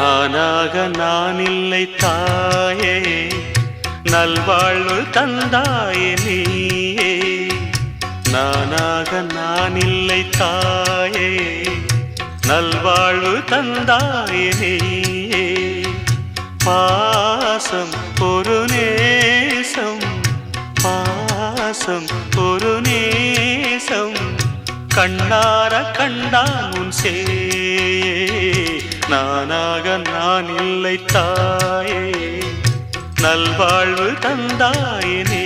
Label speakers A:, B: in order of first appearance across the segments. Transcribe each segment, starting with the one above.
A: நானாக நான் இல்லை தாயே. நல்வாழ்வு தந்தாயே நீயே. நானாக நான் இல்லை தாயே. நல்வாழ்வு தந்தாயே நீயே. பாசம் ஒரு நேசம். பாசம் ஒரு நேசம். கண்ணார கண்டான் உன் சே நானாக நான் இல்லை தாயே. நல்வாழ்வு தந்தாயினே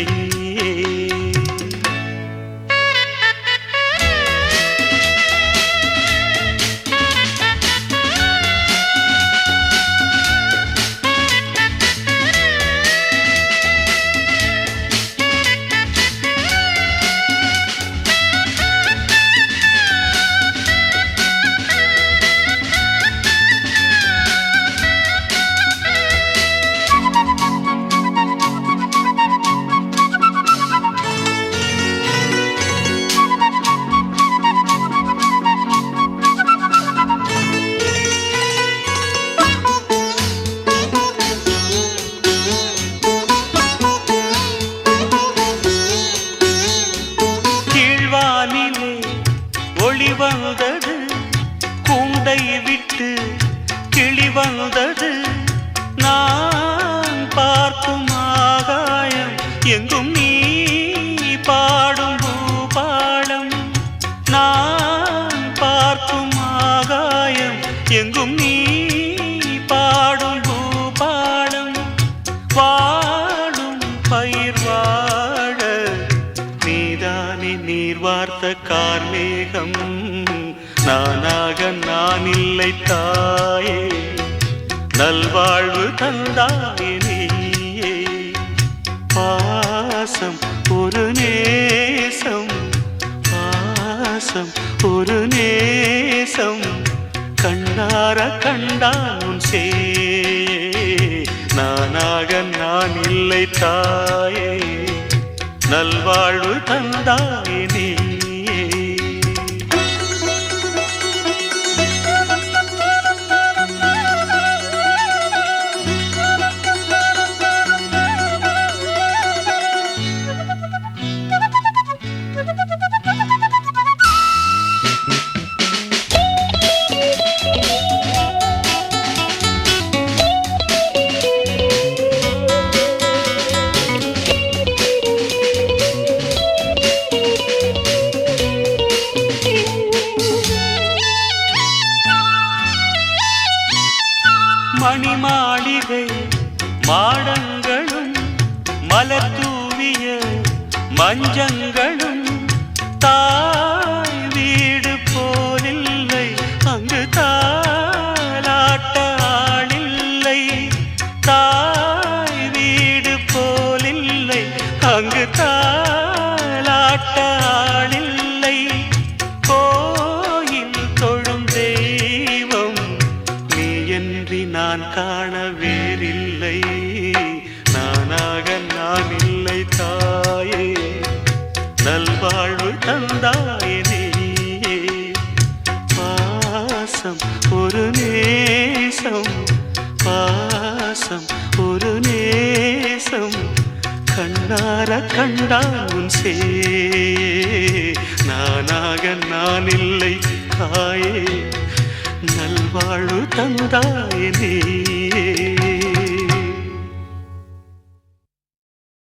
A: வந்தது. கூண்டை விட்டு கிளி வந்தது. நான் பார்க்கும் ஆகாயம் எங்கும் நீ பாடும் பூபாடம் நான் பார்க்கும் ஆகாயம் எங்கும் நீ பாடும் பூபாடம் வாடும் பயிர் வாழ நீதானே நீர் வார்த்த கார்மேகம். நான் இல்லை தாயே நல்வாழ்வு தந்தாயே நீயே. பாசம் ஒரு நேசம் பாசம் ஒரு நேசம். கண்ணார கண்டான் சே நானாக நான் இல்லை தாயே நல்வாழ்வு தந்தாயே மணி மாளிகை மாடங்களும் மலத்தூவிய மஞ்சங்களும். தாய் வீடு போலில்லை அங்கு தாலாட்ட ஆளில்லை. தாய் வீடு போலில்லை அங்கு தாலாட்ட ஆளில்லை. வேறில்லை. நானாக நான் இல்லை தாயே. நல்வாழ்வு தந்தாயே நீயே. பாசம் ஒரு நேசம். பாசம் ஒரு நேசம். கண்ணார கண்டான் சே நானாக நான் இல்லை தாயே. நல்வாழ்வு தந்தாயே நீயே.